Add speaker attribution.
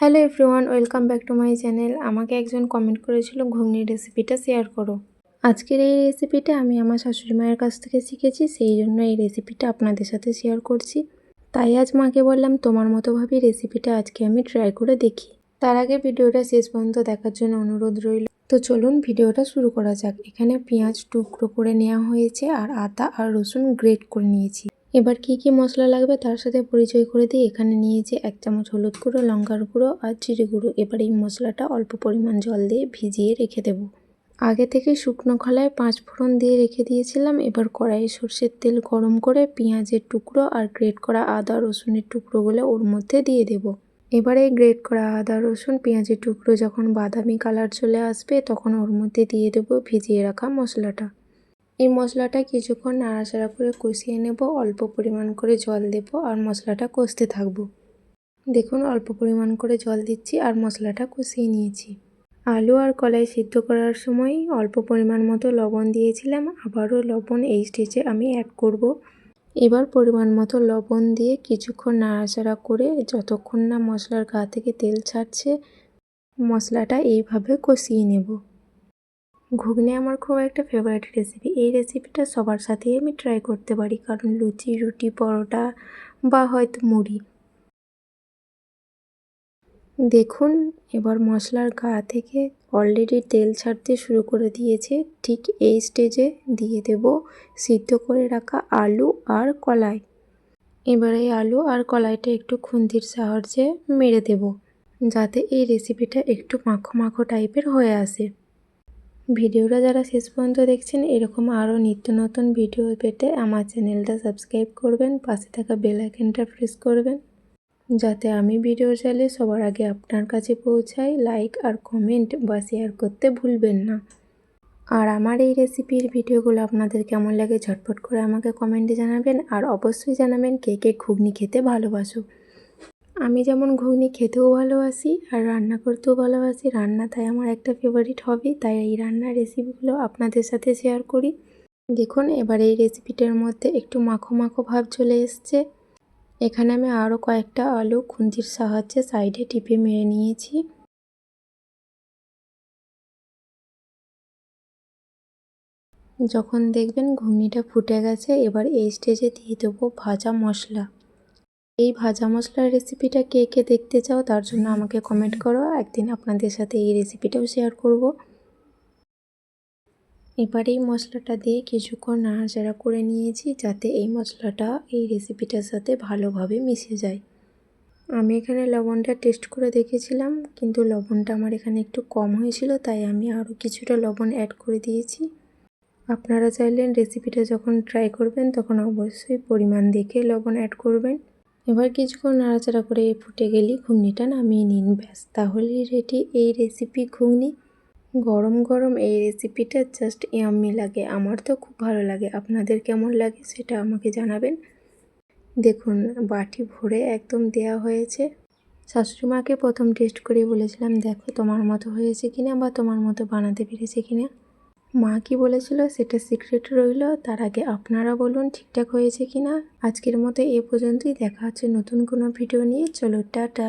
Speaker 1: Hello everyone, welcome back to my channel. আমাকে একজন comment করেছিল, ঘুগনির রেসিপিটা শেয়ার করো। আজকের এই রেসিপিটা আমি আমার শাশুড়ি মায়ের কাছ থেকে শিখেছি, সেই জন্য এই রেসিপিটা আপনাদের সাথে শেয়ার করছি। তাই আজ মাকে বললাম, তোমার মতোভাবেই রেসিপিটা আজকে আমি ট্রাই করে দেখি। তার আগে ভিডিওটা শেষ পর্যন্ত দেখার জন্য অনুরোধ রইল। তো চলুন ভিডিওটা শুরু করা যাক। এখানে পেঁয়াজ টুকরো করে নেওয়া হয়েছে, আর আদা আর রসুন গ্রেট করে নিয়েছি। এবার কি কি মশলা লাগবে তার সাথে পরিচয় করে দিই। এখানে নিয়েছি এক চামচ হলুদ গুঁড়ো, লঙ্কার গুঁড়ো আর জিরে গুঁড়ো। এবার এই মশলাটা অল্প পরিমাণ জল দিয়ে ভিজিয়ে রেখে দেব। আগে থেকে শুকনো খোলায় পাঁচ ফোড়ন দিয়ে রেখে দিয়েছিলাম। এবার কড়াইয়ে সর্ষের তেল গরম করে পেঁয়াজের টুকরো আর গ্রেট করা আদা, রসুনের টুকরোগুলো ওর মধ্যে দিয়ে দেব। এবারে গ্রেট করা আদা, রসুন, পেঁয়াজের টুকরো যখন বাদামি কালার চলে আসবে তখন ওর মধ্যে দিয়ে দেবো ভিজিয়ে রাখা মশলাটা। এই মশলাটা কিছুক্ষণ নাড়াচাড়া করে কষিয়ে নেব। অল্প পরিমাণ করে জল দেব আর মশলাটা কষতে থাকব। দেখুন, অল্প পরিমাণ করে জল দিচ্ছি আর মশলাটা কষিয়ে নিয়েছি। আলু আর কলাই সিদ্ধ করার সময় অল্প পরিমাণ মতো লবণ দিয়েছিলাম। আবারও লবণ এই স্টেজে আমি অ্যাড করব। এবার পরিমাণ মতো লবণ দিয়ে কিছুক্ষণ নাড়াচাড়া করে যতক্ষণ না মশলার গা থেকে তেল ছাড়ছে, মশলাটা এইভাবে কষিয়ে নেব। ঘুগনি আমার খুব একটা ফেভারিট রেসিপি এই রেসিপিটা সবার সাথেই আমি ট্রাই করতে পারি। কারণ লুচি, রুটি, পরোটা বা হয়তো মুড়ি। দেখুন, এবার মশলার গা থেকে অলরেডি তেল ছাড়তে শুরু করে দিয়েছে। ঠিক এই স্টেজে দিয়ে দেব সিদ্ধ করে রাখা আলু আর কলাই। এবার এই আলু আর কলাইটা একটু খুন্তির সাহায্যে মেরে দেব। যাতে এই রেসিপিটা একটু মাখো মাখো টাইপের হয়ে আসে। ভিডিওটা যারা শেষ পর্যন্ত দেখছেন, এরকম আরও নিত্য নতুন ভিডিও পেতে আমার চ্যানেলটা সাবস্ক্রাইব করবেন, পাশে থাকা বেল আইকনটা প্রেস করবেন, যাতে আমি ভিডিও চাইলে সবার আগে আপনার কাছে পৌঁছাই। লাইক আর কমেন্ট বা শেয়ার করতে ভুলবেন না। আর আমার এই রেসিপির ভিডিওগুলো আপনাদের কেমন লাগে ঝটপট করে আমাকে কমেন্টে জানাবেন, আর অবশ্যই জানাবেন কে কে ঘুগনি খেতে ভালোবাসো। আমি যেমন ঘুগনি খেতেও ভালোবাসি আর রান্না করতেও ভালোবাসি, রান্না তাই আমার একটা ফেভারিট হবি তাই এই রান্নার রেসিপিগুলো আপনাদের সাথে শেয়ার করি। দেখুন, এবার এই রেসিপিটার মধ্যে একটু মাখো মাখো ভাব চলে এসছে। এখানে আমি আরও কয়েকটা আলু খুন্তির সাহায্যে সাইডে টিপে মেরে নিয়েছি। যখন দেখবেন ঘুগনিটা ফুটে গেছে, এবার এই স্টেজে দিয়ে দেবো ভাজা মশলা। এই ভাজা মশলার রেসিপিটা কে কে দেখতে চাও, তার জন্য আমাকে কমেন্ট করো। একদিন আপনাদের সাথে এই রেসিপিটাও শেয়ার করব। এবার এই মশলাটা দিয়ে কিছুক্ষণ নাড়াচাড়া করে নিয়েছি, যাতে এই মশলাটা এই রেসিপিটার সাথে ভালোভাবে মিশে যায়। আমি এখানে লবণটা টেস্ট করে দেখেছিলাম, কিন্তু লবণটা আমার এখানে একটু কম হয়েছিল, তাই আমি আরও কিছুটা লবণ অ্যাড করে দিয়েছি। আপনারা চাইলেন রেসিপিটা যখন ট্রাই করবেন, তখন অবশ্যই পরিমাণ দেখে লবণ অ্যাড করবেন। এবার কিছুক্ষণ নাড়াচাড়া করে ফুটে গেলেই ঘুগনিটা নামিয়ে নিন। ব্যাস, তাহলে রেডি এই রেসিপি ঘুগনি। গরম গরম এই রেসিপিটা জাস্ট ইয়াম্মি লাগে। আমার তো খুব ভালো লাগে। আপনাদের কেমন লাগে সেটা আমাকে জানাবেন। দেখুন, বাটি ভরে একদম দেয়া হয়েছে। শাশুড়ি মাকে প্রথম টেস্ট করে বলেছিলাম, দেখো তোমার মতো হয়েছে কিনা বা তোমার মতো বানাতে পেরেছে কিনা? মা কি বলেছিল? সেটা সিক্রেট রইল। তার আগে আপনারা বলুন ঠিকঠাক হয়েছে কিনা। আজকের মতো এ পর্যন্তই। দেখা হচ্ছে নতুন কোনো ভিডিও নিয়ে। চলো, টাটা।